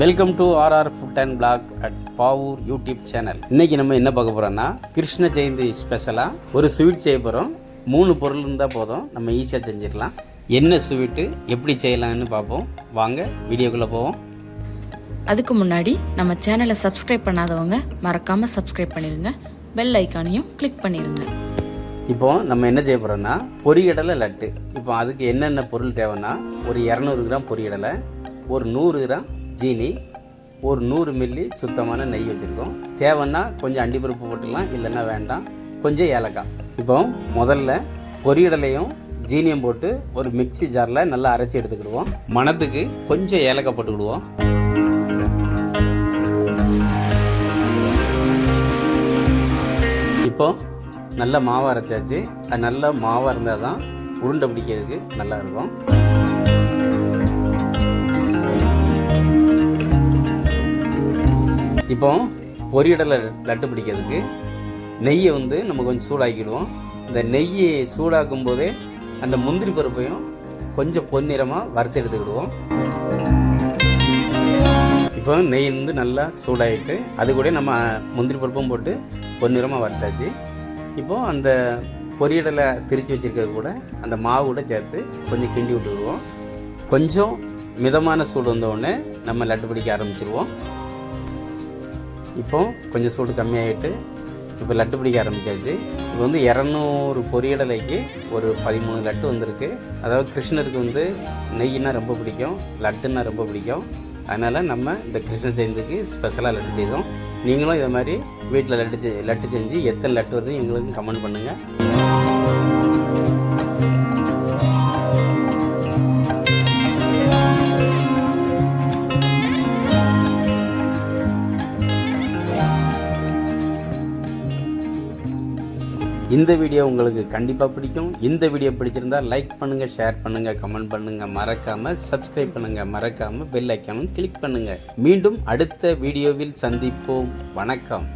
Welcome to RR food and blog at Pavoor YouTube channel இன்னைக்கு நம்ம என்ன பார்க்க போறோம்னா கிருஷ்ண ஜெயந்தி ஸ்பெஷலாக ஒரு ஸ்வீட் செய்ய போகிறோம் மூணு பொருள் இருந்தால் போதும். நம்ம ஈஸியாக செஞ்சிடலாம் என்ன ஸ்வீட்டு எப்படி செய்யலாம்னு பார்ப்போம். வாங்க வீடியோக்குள்ளே போவோம். அதுக்கு முன்னாடி நம்ம சேனலை சப்ஸ்கிரைப் பண்ணாதவங்க மறக்காம சப்ஸ்கிரைப் பண்ணிருங்க. பெல் ஐக்கானையும் கிளிக் பண்ணிருங்க. இப்போ நம்ம என்ன செய்ய போகிறோம்னா பொரியடலை லட்டு. இப்போ அதுக்கு என்னென்ன பொருள் தேவைன்னா ஒரு இரநூறு கிராம் பொரியடலை ஒரு நூறு கிராம் ஜீனி ஒரு நூறு மில்லி சுத்தமான நெய் வச்சுருக்கோம். தேவைன்னா கொஞ்சம் அண்டிப்பருப்பு போட்டுக்கலாம் இல்லைன்னா வேண்டாம். கொஞ்சம் ஏலக்காய். இப்போ முதல்ல பொரியடலையும் ஜீனியம் போட்டு ஒரு மிக்ஸி ஜாரில் நல்லா அரைச்சி எடுத்துக்கிடுவோம். மணத்துக்கு கொஞ்சம் ஏலக்காய் போட்டுக்கிடுவோம். இப்போ நல்ல மாவு அரைச்சாச்சு. அது நல்ல மாவாக இருந்தால் தான் உருண்டை பிடிக்கிறதுக்கு நல்லா இப்போ பொரியடலை லட்டு பிடிக்கிறதுக்கு நெய்யை வந்து நம்ம கொஞ்சம் சூடாக்கிடுவோம். இந்த நெய்யை சூடாக்கும் போதே அந்த முந்திரி பருப்பையும் கொஞ்சம் பொன்னிறமாக வறுத்து எடுத்துக்கிடுவோம். இப்போ நெய் வந்து நல்லா சூடாகிட்டு அது கூட நம்ம முந்திரி பருப்பும் போட்டு பொன்னிறமாக வறுத்தாச்சு. இப்போ அந்த பொரியடலை திரித்து வச்சுருக்கிறது கூட அந்த மாவு கூட சேர்த்து கொஞ்சம் கிண்டி விட்டுருவோம் கொஞ்சம் மிதமான சூடு வந்த நம்ம லட்டு பிடிக்க ஆரம்பிச்சிருவோம். இப்போ கொஞ்சம் சூடு கம்மியாகிட்டு இப்போ லட்டு பிடிக்க ஆரம்பிச்சாச்சு. இப்போ வந்து இரநூறு பொரியடலைக்கு ஒரு பதிமூணு லட்டு வந்திருக்கு. அதாவது கிருஷ்ணருக்கு வந்து நெய்னா ரொம்ப பிடிக்கும் லட்டுன்னா ரொம்ப பிடிக்கும். அதனால் நம்ம இந்த கிருஷ்ண ஜெயந்திக்கு ஸ்பெஷலாக லட்டு செய்தோம். நீங்களும் இதை மாதிரி வீட்டில் லட்டு லட்டு செஞ்சு எத்தனை லட்டு வருது எங்களுக்கு கமெண்ட் பண்ணுங்கள் இந்த வீடியோ உங்களுக்கு கண்டிப்பாக பிடிக்கும். இந்த வீடியோ பிடிச்சிருந்தா லைக் பண்ணுங்கள் ஷேர் பண்ணுங்கள் கமெண்ட் பண்ணுங்கள் மறக்காமல் சப்ஸ்கிரைப் பண்ணுங்கள் மறக்காமல் பெல் ஐக்கானும் கிளிக் பண்ணுங்கள் மீண்டும் அடுத்த வீடியோவில் சந்திப்போம். வணக்கம்.